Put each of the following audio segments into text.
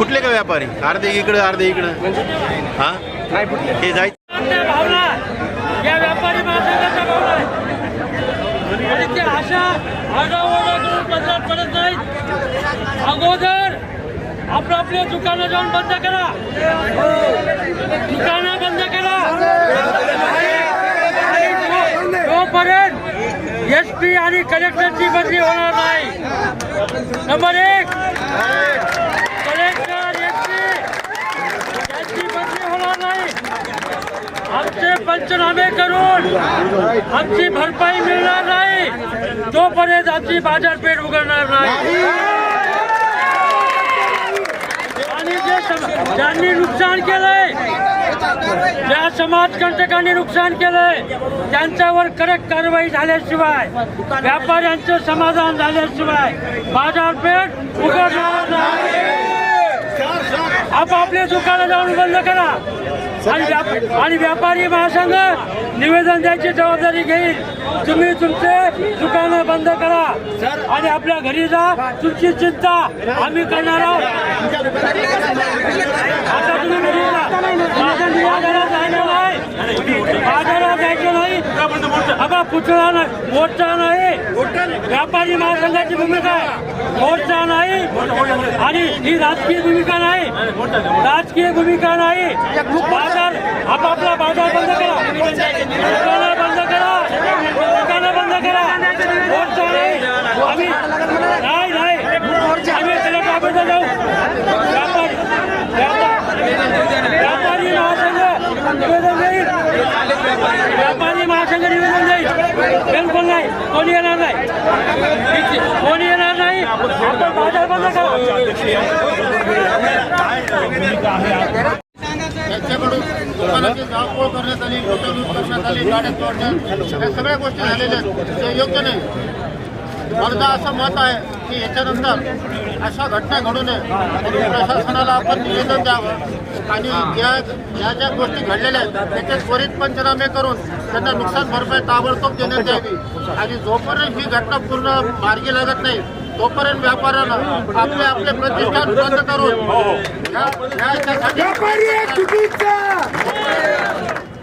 फुटले का व्यापारी? अर्धे इकडं अर्धे इकडं. हा? नाही फुटले. हे जायचं अगोदर आपलं आपले दुकानं जाऊन बंद करा. दुकानं बंद करा. जोपर्यंत एस पी आणि कलेक्टरची बदली होणार नाही. नंबर एक कलेक्टर एस पी यांची बदली होणार नाही आमचे पंचनामे करून आमची भरपाई मिळणार नाही. तोपर्यंत आमची बाजारपेठ उघडणार नाही. आणि जे ज्यांनी नुकसान केलंय ज्या समाजकंटकांनी नुकसान केलंय त्यांच्यावर कडक कारवाई झाल्याशिवाय व्यापाऱ्यांचं समाधान झाल्याशिवाय बाजारपेठ उघडणार नाही. आपापले दुकानं जाऊन बंद करा. आणि आणि व्यापारी महासंघ निवेदन द्यायची जबाबदारी घेईल. तुम्ही तुमचे दुकानं बंद करा. आणि आपल्या घरी जा. तुमची चिंता आम्ही करणार आहोत. आता तुम्ही घरी बाजारात जायचं नाही. बाजारात जायचं नाही. पुतळा नाही. मोर्चा नाही. व्यापारी महासंघाची भूमिका आहे. मोर्चा नाही आणि ही राजकीय भूमिका नाही. राजकीय भूमिका नाही. बाजार आपापला बाजार बंद करा. दुकानं बंद करा. दुकानं बंद करा. मोर्चा नाही. आम्ही नाही नाही. आम्ही त्याला काबीज जाऊ. व्यापारी व्यापारी महासंघ निवेदन देईल व्यापारी बिलकुल नाही कोणी येणार नाही कोणी येणार नाही आपण बाजार बंद करा दुकानाची जाळपोळ करण्यात आली गुंतवणूक करण्यात आली गाड्या तोडण्यात या सगळ्या गोष्टी झालेल्या आहेत ते योग्य नाही माझं असं मत आहे की याच्यानंतर अशा घटना घडू नये. आणि प्रशासनाला आपण निवेदन द्यावं. आणि ज्या ज्या ज्या गोष्टी घडलेल्या आहेत त्याचे त्वरित पंचनामे करून त्यांना नुकसान भरपाई ताबडतोब देण्यात यावी. आणि जोपर्यंत ही घटना पूर्ण मार्गी लागत नाही तोपर्यंत व्यापाऱ्यानं आपले आपले प्रतिष्ठान बंद करून या- या याच्यासाठी-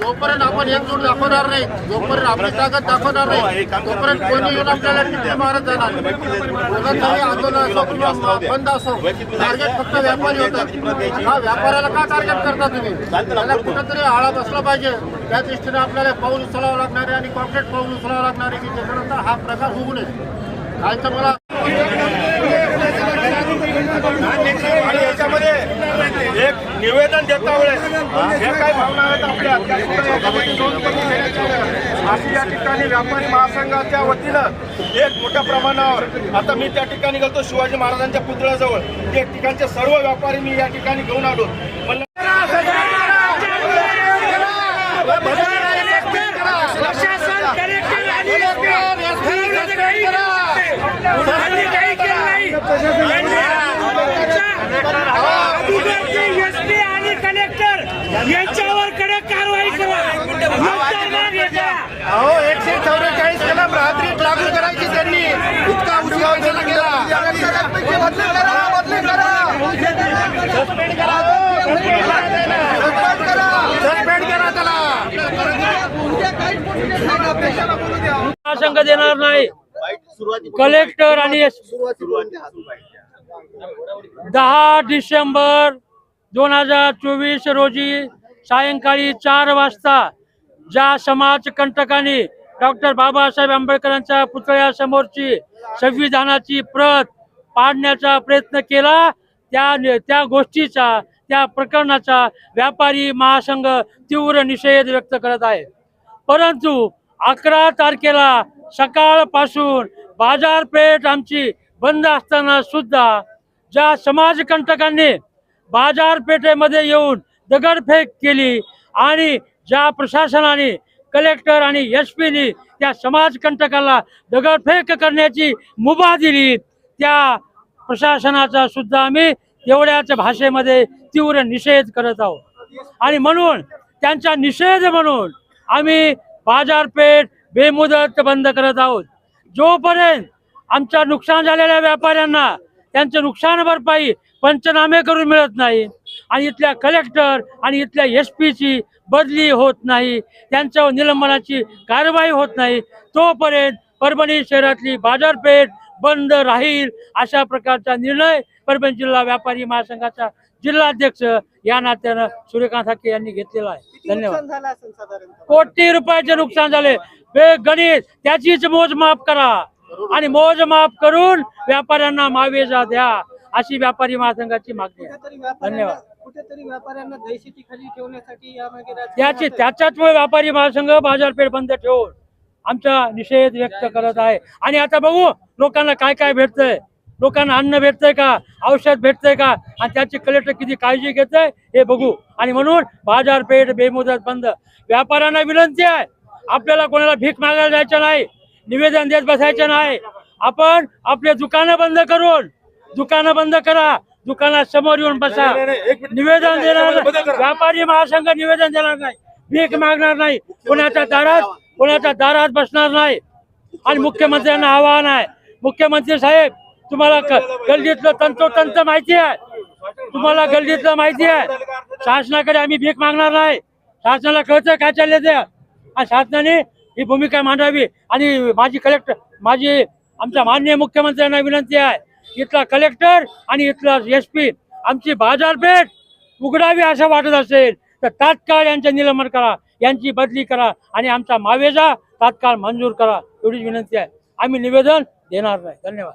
जोपर्यंत आपण एकजूट दाखवणार नाही जोपर्यंत आपली ताकद दाखवणार नाही तोपर्यंत कोणी येऊन आपल्याला टिप्पणी मारत जाणार कोणाचंही आंदोलन असो किंवा बंद असो. टार्गेट फक्त व्यापारी होतात. हा व्यापाऱ्याला का टार्गेट करता तुम्ही? त्याला कुठंतरी आळा बसला पाहिजे. त्या दृष्टीने आपल्याला पाऊल उचलावं लागणार आहे आणि कॉन्क्रीट पाऊल उचलावं लागणार आहे की त्याच्यानंतर हा प्रकार होऊ नये. काय तर मला आणि याच्यामध्ये एक निवेदन देता वेळेस. जे काही भावना आहेत आपल्या? अशी या ठिकाणी व्यापारी महासंघाच्या वतीनं एक मोठ्या प्रमाणावर आता मी त्या ठिकाणी गेलो शिवाजी महाराजांच्या पुतळ्याजवळ. ते ठिकाणचे सर्व व्यापारी मी या ठिकाणी घेऊन आलो. म्हणलं एसपी आणि कलेक्टर यांच्यावर कडक कारवाई करा मुद्दा माग याचा. अहो एकशे चौवेचाळीस कलम रात्रीत लागू करायची त्यांनी इतका उशिरा केला गेला सस्पेंड करा सस्पेंड करा त्याला महासंघ देणार नाही. कलेक्टर आणि दहा डिसेंबर दोन हजार चोवीस रोजी सायंकाळी चार वाजता ज्या समाजकंटकांनी डॉक्टर बाबासाहेब आंबेडकरांच्या पुतळ्यासमोरची संविधानाची प्रत पाडण्याचा प्रयत्न केला त्या त्या गोष्टीचा त्या प्रकरणाचा व्यापारी महासंघ तीव्र निषेध व्यक्त करत आहे. परंतु अकरा तारखेला सकाळपासून बाजारपेठ आमची बंद असताना सुद्धा ज्या समाजकंटकांनी बाजारपेठेमध्ये येऊन दगडफेक केली आणि ज्या प्रशासनाने कलेक्टर आणि एस पीनी त्या समाजकंटकाला दगडफेक करण्याची मुभा दिली त्या प्रशासनाचा सुद्धा आम्ही तेवढ्याच भाषेमध्ये तीव्र निषेध करत आहोत. आणि म्हणून त्यांचा निषेध म्हणून आम्ही बाजारपेठ बेमुदत बंद करत आहोत. जोपर्यंत आमच्या नुकसान झालेल्या व्यापाऱ्यांना त्यांचं नुकसान भरपाई पंचनामे करून मिळत नाही आणि इथल्या कलेक्टर आणि इथल्या एस पीची बदली होत नाही त्यांच्या निलंबनाची कारवाई होत नाही तोपर्यंत परभणी शहरातली बाजारपेठ बंद राहील अशा प्रकारचा निर्णय परभणी जिल्हा व्यापारी महासंघाचा जिल्हाध्यक्ष या नात्यानं सूर्यकांत हाके यांनी घेतलेला आहे. धन्यवाद. कोटी रुपयाचे नुकसान झाले. गणित त्याचीच मोजमाप करा. आणि मोजमाप करून व्यापाऱ्यांना मावेजा द्या. अशी व्यापारी महासंघाची मागणी आहे. कुठेतरी व्यापाऱ्यांना धन्यवाद. कुठेतरी व्यापाऱ्यांना दहशतीखाली ठेवण्यासाठी यामागे राजकारण त्याची होतंय. त्याच्याचमुळे व्यापारी महासंघ बाजारपेठ बंद ठेवून आमचा निषेध व्यक्त करत आहे. आणि आता बघू लोकांना काय काय भेटतंय. लोकांना अन्न भेटतंय का? औषध भेटतंय का? आणि त्याची कलेक्टर किती काळजी घेतंय? हे बघू. आणि म्हणून बाजारपेठ बेमुदत बंद. व्यापाऱ्यांना विनंती आहे. आपल्याला कोणाला भीक मागायला जायचं नाही. निवेदन देत बसायचं नाही. आपण आपले दुकानं बंद करून दुकानं बंद करा. दुकानात समोर येऊन बसा. निवेदन देणार व्यापारी महासंघ निवेदन देणार नाही. भीक मागणार नाही. कोणाच्या दारात कोणाच्या दारात बसणार नाही. आणि मुख्यमंत्र्यांना आवाहन आहे. मुख्यमंत्री साहेब तुम्हाला क- गल्लीतलं तंतोतंत माहिती आहे. तुम्हाला गल्लीतलं माहिती आहे. शासनाकडे आम्ही भीक मागणार नाही. शासनाला कळतं काय चालले ते. आणि शासनाने ही भूमिका मांडावी. आणि माझी कलेक्टर माझी आमच्या माननीय मुख्यमंत्र्यांना विनंती आहे. इथला कलेक्टर आणि इथला एस पी आमची बाजारपेठ उघडावी असं वाटत असेल तर तात्काळ यांचं निलंबन करा. यांची बदली करा. आणि आमचा मावेजा तात्काळ मंजूर करा. एवढीच विनंती आहे. आम्ही निवेदन देणार नाही. धन्यवाद.